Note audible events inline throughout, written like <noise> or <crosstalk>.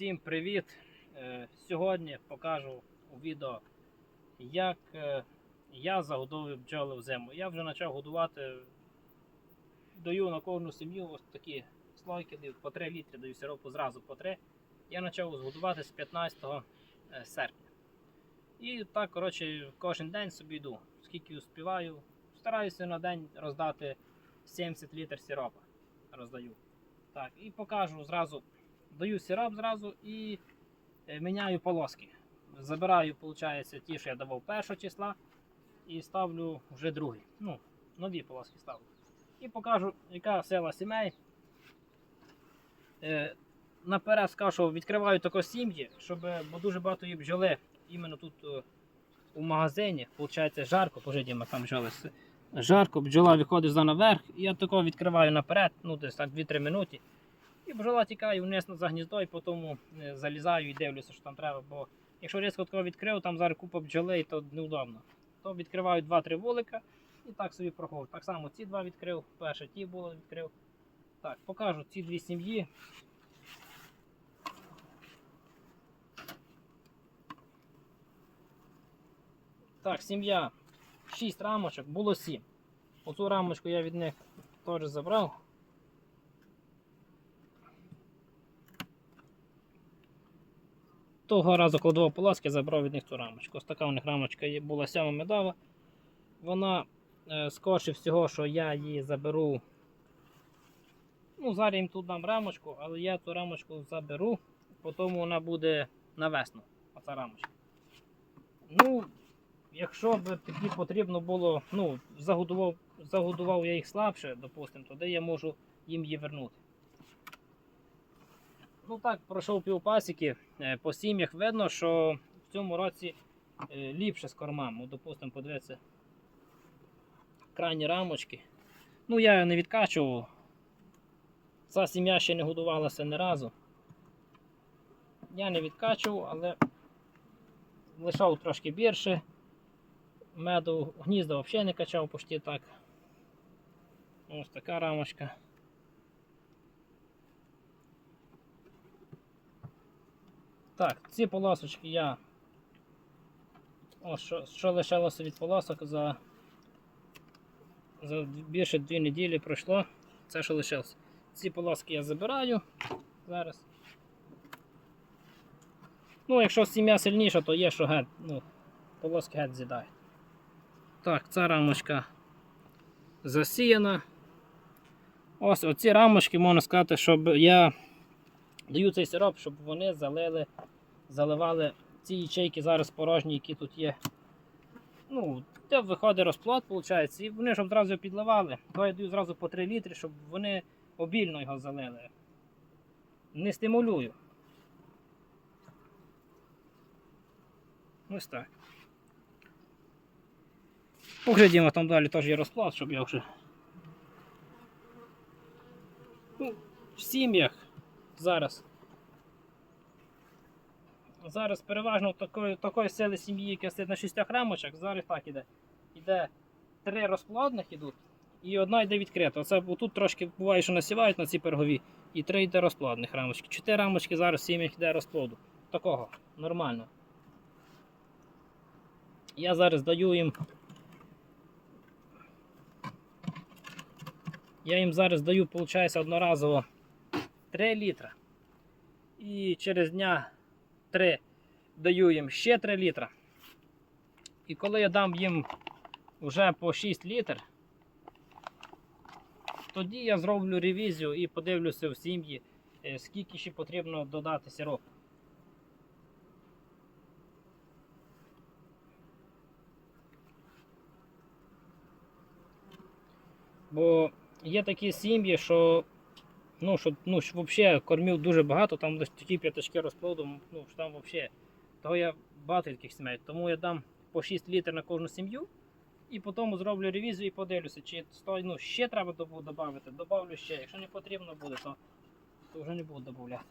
Всім привіт! Е, Сьогодні покажу у відео, як е, я загодовую бджоли в зиму. Я вже почав годувати, даю на кожну сім'ю ось такі слойки, по 3 літри, даю сиропу зразу по 3. Я почав годувати з 15 е, серпня. І так, коротше, кожен день собі йду. Скільки успіваю, стараюся на день роздати 70 літр сиропа. Роздаю. Так, і покажу зразу даю сироп зразу і е, міняю полоски. Забираю, виходить, ті, що я давав першого числа, і ставлю вже другий. Ну, нові полоски ставлю. І покажу, яка сила сімей. Е, наперед скажу, що відкриваю тако сім'ї, щоб, бо дуже багато є бджоли іменно тут е, у магазині. Виходить, жарко, пожидімо там бджоли. Жарко, бджола виходить за наверх, і я тако відкриваю наперед, ну десь так 2-3 минути. І бджола тікає вниз за гніздо, і потім е, залізаю і дивлюся, що там треба. Бо якщо різко такого відкрив, там зараз купа бджолей, то неудобно. То відкриваю 2-3 вулика і так собі проходжу. Так само ці два відкрив, перше ті було відкрив. Так, покажу ці дві сім'ї. Так, сім'я 6 рамочок, було 7. Оцю рамочку я від них теж забрав. Того разу кладового полоски забрав від них цю рамочку. Ось така у них рамочка була сяма медова. Вона е, скорше всього, що я її заберу. Ну, зараз їм тут дам рамочку, але я цю рамочку заберу, потім вона буде на весну. Оця рамочка. Ну, якщо б тоді потрібно було, ну, загодував, загодував я їх слабше, допустимо, тоді я можу їм її вернути. Ну так, пройшов півпасіки. Е, По сім'ях видно, що в цьому році е, ліпше з кормами. Ну, Допустимо, подивіться. Крайні рамочки. Ну, я не відкачував. Ця сім'я ще не годувалася ні разу. Я не відкачував, але лишав трошки більше. Меду гнізда взагалі не качав почти так. Ось така рамочка. Так, ці полосочки я. Ось що, що лишалося від полосок за, за більше дві неділі пройшло. Це що лишилося. Ці полоски я забираю зараз. Ну, якщо сім'я сильніша, то є, що геть, ну, полоски геть з'їдають. Так, ця рамочка засіяна. Ось оці рамочки можна сказати, щоб я даю цей сироп, щоб вони залили, заливали ці ячейки зараз порожні, які тут є. Ну, де виходить розплод, виходить, і вони щоб одразу підливали, то я даю зразу по 3 літри, щоб вони обільно його залили. Не стимулюю. Ось так. Поглядімо, там далі теж є розплод, щоб я вже. Ну, в сім'ях зараз. Зараз переважно такої, такої сили сім'ї, яка стоїть на 6 рамочок, зараз так іде. Іде три розплодних ідуть і одна йде відкрита. Оце тут трошки буває, що насівають на ці пергові, і три йде розплодних рамочки. Чотири рамочки зараз сім'ях йде розплоду. Такого, нормально. Я зараз даю їм. Я їм зараз даю, виходить, одноразово 3 літра. І через дня 3 даю їм ще 3 літра. І коли я дам їм вже по 6 літр, тоді я зроблю ревізію і подивлюся в сім'ї, е, скільки ще потрібно додати сиропу. Бо є такі сім'ї, що ну, що, ну, що взагалі кормів дуже багато, там десь такі п'ятачки розплоду, ну, що там взагалі. Того я багато таких сімей. Тому я дам по 6 літрів на кожну сім'ю і потім зроблю ревізію і подивлюся, чи сто- ну, ще треба додати, добавлю ще. Якщо не потрібно буде, то, то вже не буду додати.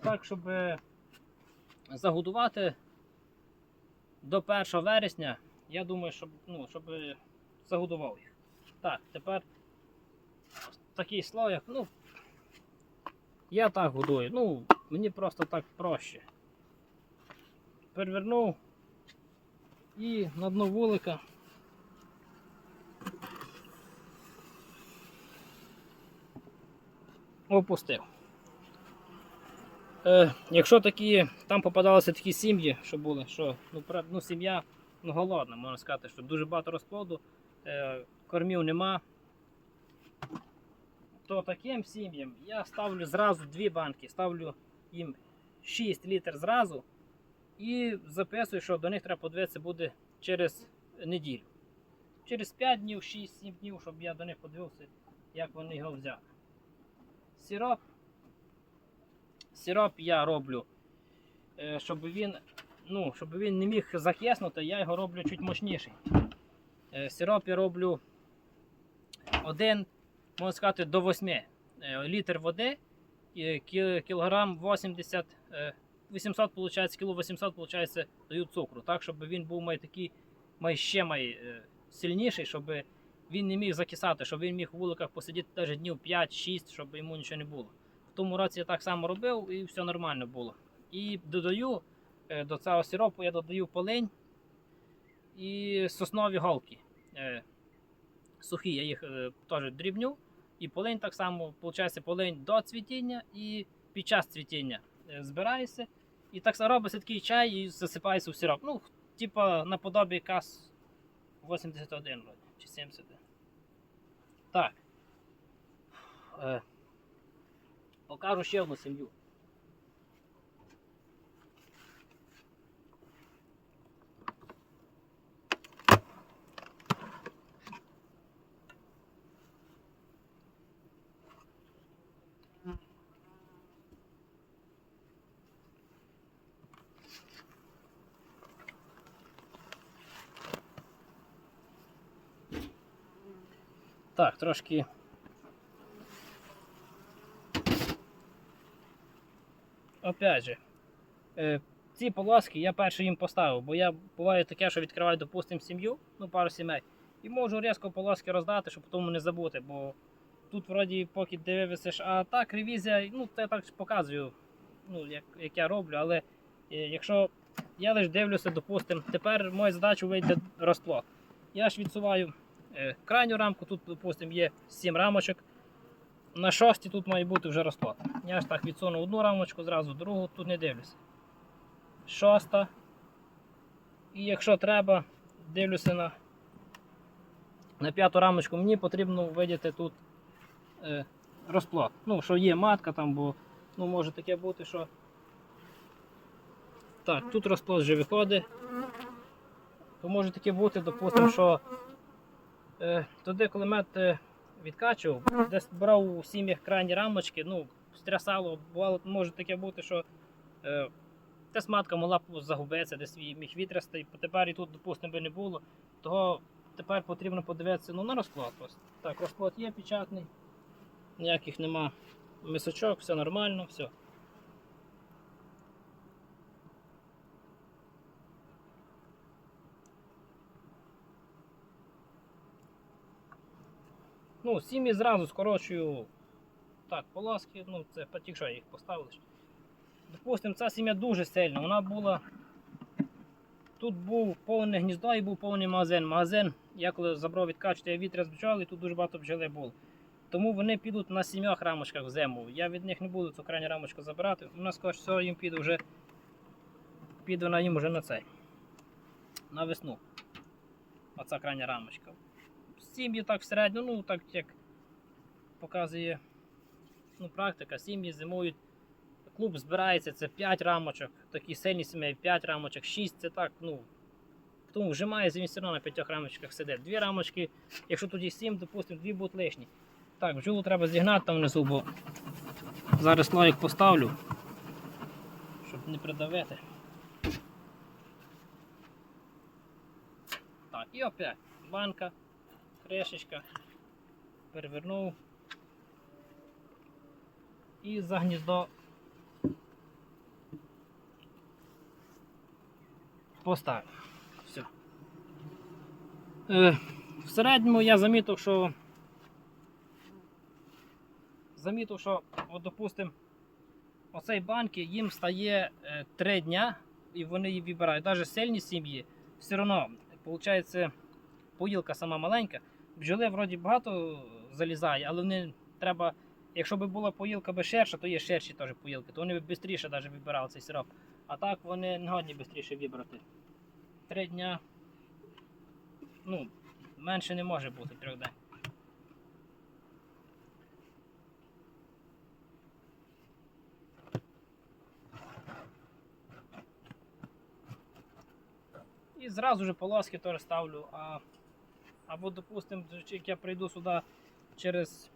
Так, щоб е, загодувати до 1 вересня, я думаю, щоб, ну, щоб е, загодував їх. Так, тепер такий слоях, ну, Я так годую. Ну, мені просто так проще. Перевернув і на дно вулика. Опустив. Е, якщо такі, там попадалися такі сім'ї, що були, що ну, ну, сім'я ну, голодна, можна сказати, що дуже багато розплоду, е, кормів нема, то таким сім'ям я ставлю зразу дві банки, ставлю їм 6 літр зразу і записую, що до них треба подивитися буде через неділю. Через 5 днів, 6-7 днів, щоб я до них подивився, як вони його взяли. Сироп. Сироп я роблю, е, щоб він, ну, щоб він не міг закиснути, я його роблю чуть мощніший. Е, Сироп я роблю один, можна сказати, до 8 Е, літр води, кілограм 80, е, 800, виходить, кіло 800, виходить, даю цукру, так, щоб він був май такий, май ще май е, сильніший, щоб він не міг закисати, щоб він міг в вуликах посидіти навіть днів 5-6, щоб йому нічого не було. В тому році я так само робив і все нормально було. І додаю е, до цього сиропу я додаю полинь і соснові голки. Сухі, я їх теж дрібню. І полинь так само, виходить, полинь до цвітіння і під час цвітіння е, збирається. І так само робиться такий чай і засипається у сироп. Ну, типа наподобі кас 81 вроде, чи 71. Так. Е, покажу ще одну сім'ю. Так, трошки. Опять же, е, ці полоски я перший їм поставив, бо я буває таке, що відкриваю, допустимо, сім'ю, ну пару сімей, і можу різко полоски роздати, щоб потім не забути, бо тут вроді поки дивишся, а так ревізія, ну це я так показую, ну, як, як я роблю, але е, якщо я лише дивлюся, допустимо, тепер моя задача вийде розплод. Я ж відсуваю крайню рамку, тут, допустимо, є 7 рамочок. На шостій тут має бути вже розклад. Я ж так відсуну одну рамочку, зразу другу, тут не дивлюся. Шоста. І якщо треба, дивлюся на, на п'яту рамочку, мені потрібно видіти тут е, розплод. Ну, що є матка там, бо ну, може таке бути, що. Так, тут розплод вже виходить. То може таке бути, допустимо, що Е, Туди, коли мед е, відкачував, десь брав у сім'ях крайні рамочки, ну, стрясало, бувало, може таке бути, що е, десь матка могла загубитися, десь міг вітрясти, тепер і тут, допустимо, не було. Того тепер потрібно подивитися ну, на розклад. просто. Так, розклад є печатний, ніяких нема мисочок, все нормально, все. Ну, сім'ї зразу скорочую так, полоски, ну це потік, що їх поставили. Допустимо, ця сім'я дуже сильна. Вона була. Тут був повне гніздо і був повний магазин. Магазин, я коли забрав відкачувати, я вітер з бджоли, тут дуже багато бджоли було. Тому вони підуть на сім'ях рамочках в зиму. Я від них не буду цю крайню рамочку забирати. У нас скоріше всього їм піде вже піде на їм вже на цей. На весну. Оця крайня рамочка. Сім'ї так в середньому, ну так як показує ну, практика, сім'ї зимують. Клуб збирається, це 5 рамочок, такі сильні сім'ї 5 рамочок, 6 це так, ну. Тому вжимається, він все одно на 5 рамочках сидить. Дві рамочки, якщо тоді 7, допустимо, дві будуть лишні. Так, бджолу треба зігнати там внизу, бо зараз слоїк поставлю, щоб не придавити. Так, і опять банка, кришечка, перевернув і за гніздо поставив. Все. Е, в середньому я замітив, що замітив, що, от, допустим, оцей банки їм стає 3 дня, і вони її вибирають. Навіть сильні сім'ї, все одно, виходить, поїлка сама маленька. Бджоли вроді багато залізає, але вони треба. Якщо б була поїлка би ширша, то є ширші теж поїлки, то вони б швидше навіть вибирали цей сироп. А так вони не годні швидше вибрати. Три дня. Ну, менше не може бути трьох день. І зразу же полоски теж ставлю. А, або, допустимо, як я прийду сюди через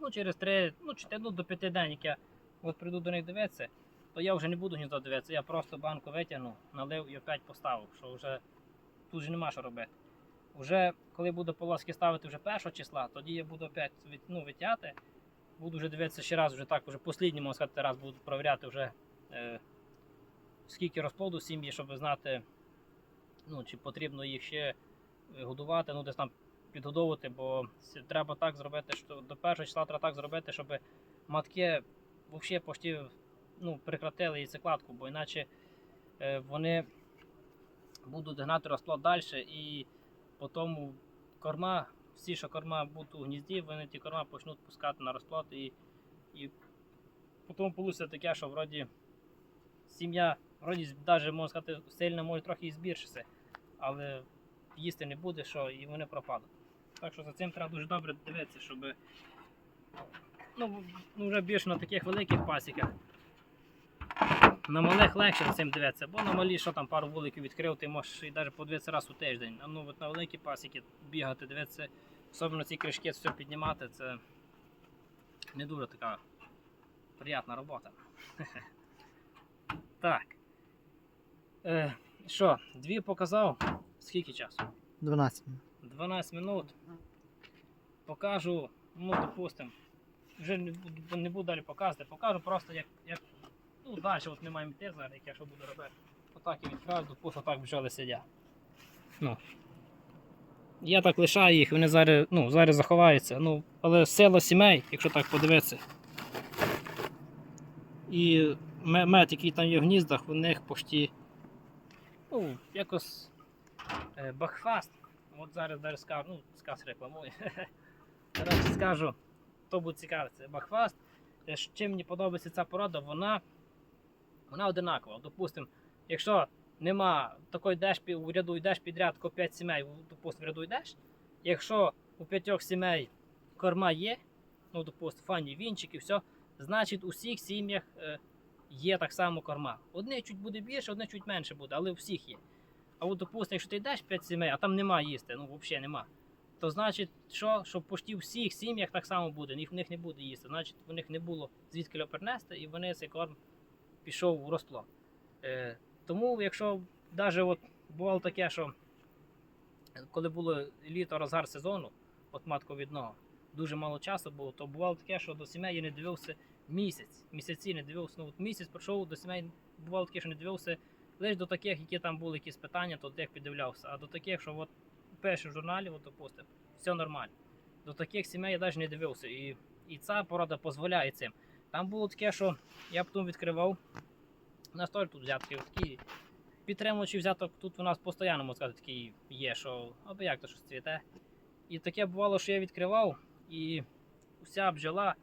ну, через 3, ну, 4, ну, до 5 день, як я от прийду до них дивитися, то я вже не буду гніздо дивитися, я просто банку витягну, налив і опять поставив, що вже тут же нема що робити. Вже коли буду полоски ставити вже першого числа, тоді я буду опять ну, витягати, буду вже дивитися ще раз, вже так, вже послідній, можна сказати, раз буду провіряти вже е, скільки розплоду сім'ї, щоб знати, ну, чи потрібно їх ще годувати, ну десь там підгодовувати, бо треба так зробити, що до першого числа треба так зробити, щоб матки взагалі почти ну, прекратили яйцекладку, бо іначе е, вони будуть гнати розплод далі і потім корма, всі, що корма будуть у гнізді, вони ті корма почнуть пускати на розплод і, і потім вийде таке, що вроді сім'я, вроді навіть можна сказати, сильно може трохи і збільшитися, але їсти не буде, що і вони пропадуть. Так що за цим треба дуже добре дивитися, щоб ну, ну вже більш на таких великих пасіках. На малих легше за цим дивитися, бо на малі, що там пару вуликів відкрив, ти можеш і навіть подивитися раз у тиждень. А ну от на великі пасіки бігати, дивитися, особливо ці кришки все піднімати, це не дуже така приятна робота. <laughs> Так. Е, що, дві показав. Скільки часу? 12. 12 минут. Покажу, ну, допустим, вже не буду, не буду далі показувати, покажу просто як, як ну, далі от немає йти зараз, як я що буду робити. Отак я відправлю, допустим, так бджоли сидять. Ну. Я так лишаю їх, вони зараз, ну, зараз заховаються. Ну, але сила сімей, якщо так подивитися. І мед, який там є в гніздах, у них почти ну, якось е, бахфаст. От зараз даже скажу, ну, сказ рекламує. <laughs> Зараз скажу, хто буде цікавитися. Бахфаст. Е, Чим мені подобається ця порода, вона, вона одинакова. Допустимо, якщо нема такої йдеш у ряду йдеш підряд, ко 5 сімей, допустимо, в ряду йдеш. Якщо у п'ятьох сімей корма є, ну, допустимо, фані вінчики, все, значить у всіх сім'ях е, є так само корма. Одне чуть буде більше, одне чуть менше буде, але у всіх є. А от, допустимо, якщо ти йдеш 5 сімей, а там нема їсти, ну взагалі нема. То значить, що, що почти у всіх сім'ях так само буде, в них не буде їсти. Значить, в них не було звідки принести, і вони цей корм пішов у розплод. Е, тому, якщо навіть от бувало таке, що коли було літо розгар сезону, от матковідного, дуже мало часу було, то бувало таке, що до сімей я не дивився місяць. Місяці не дивився. Ну, от місяць пройшов до сімей, бувало таке, що не дивився лише до таких, які там були якісь питання, то як піддивлявся. А до таких, що от пише в журналі, от допустим, все нормально. До таких сімей я навіть не дивився. І, і ця порада дозволяє цим. Там було таке, що я потім відкривав. У нас тут взятки такі. Підтримувачі взяток тут у нас постійно, можна сказати, такі є, що аби як то щось цвіте. І таке бувало, що я відкривав, і уся бджола,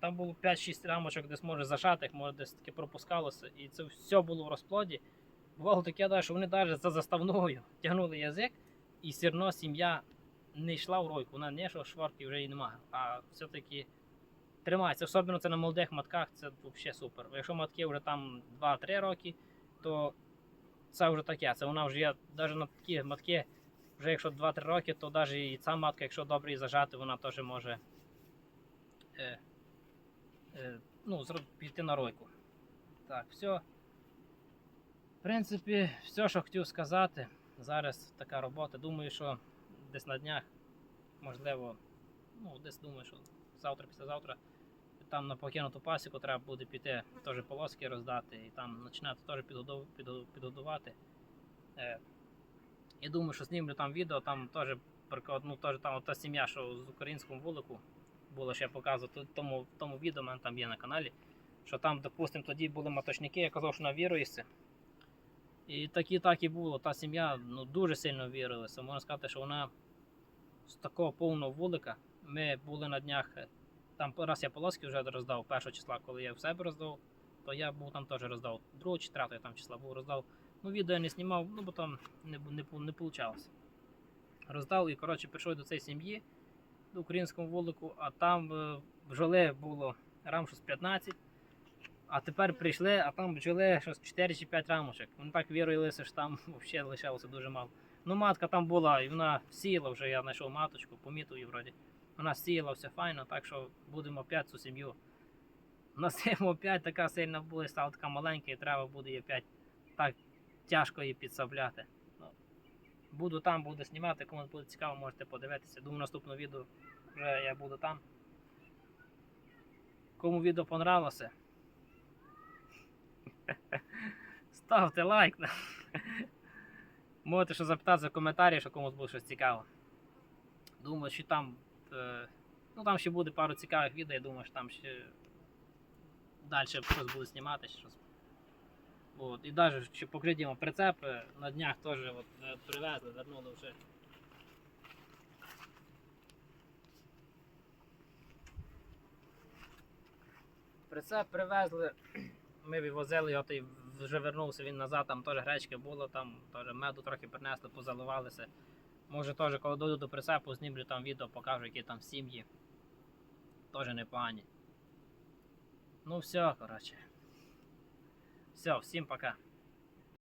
там було 5-6 рамочок, десь може зажатих, може десь таке пропускалося, і це все було в розплоді. Бувало таке, що вони навіть за заставною <laughs> тягнули язик, і все одно сім'я не йшла в ройку, вона не йшла, шварки вже її немає. А все-таки тримається. Особливо це на молодих матках, це взагалі супер. Якщо матки вже там 2-3 роки, то це вже таке. Це вона вже є, навіть на такі матки, вже якщо 2-3 роки, то навіть і ця матка, якщо добре її зажати, вона теж може е, е, ну, піти на ройку. Так, все. В принципі, все, що хотів сказати. Зараз така робота. Думаю, що десь на днях, можливо, ну, десь думаю, що завтра, післязавтра, там на покинуту пасіку треба буде піти теж полоски роздати і там починати теж підгодувати. Е, я думаю, що знімлю там відео, там теж ну, теж там та сім'я, що з українського вулику було, що я показував, то- тому, тому відео в мене там є на каналі. Що там, допустимо, тоді були маточники, я казав, що на віруєшся. І так і так і було. Та сім'я ну, дуже сильно вірилася. Можна сказати, що вона з такого повного вулика. Ми були на днях. е, Там раз я полоски вже роздав першого числа, коли я в себе роздав, то я був там теж роздав. Другого чи третього там числа був роздав. Ну, відео я не знімав, ну бо там не, не, не вийшло. Роздав і, коротше, прийшов до цієї сім'ї, до українського вулику, а там е, бджоли було рам щось 15. А тепер прийшли, а там бджоли щось 4 чи 5 рамочок. Вони так вірилися, що там <laughs> взагалі лишалося дуже мало. Ну, матка там була, і вона сіяла вже, я знайшов маточку, помітив її вроді. Вона сіяла, все файно, так що будемо опять цю сім'ю. Насимо опять така сильна була, стала така маленька, і треба буде її опять так тяжко її підсавляти. Ну, буду там, буду знімати, кому буде цікаво, можете подивитися. Думаю, наступного відео вже я буду там. Кому відео понравилося, <laughs> ставте лайк. Можете що запитати за коментарі, що комусь буде щось цікаво. Думаю, що там. Е, ну там ще буде пару цікавих відео, я думаю, що там ще далі щось буде знімати. Щось. От. І навіть ще покритімо прицеп е, на днях теж от, е, привезли, вернули вже. Прицеп привезли, ми вивозили його, той вже вернувся він назад, там теж гречки було, там теж меду трохи принесли, позаливалися. Може теж, коли дойду до прицепу, знімлю там відео, покажу, які там сім'ї. Теж непогані. Ну все, коротше. Все, всім пока.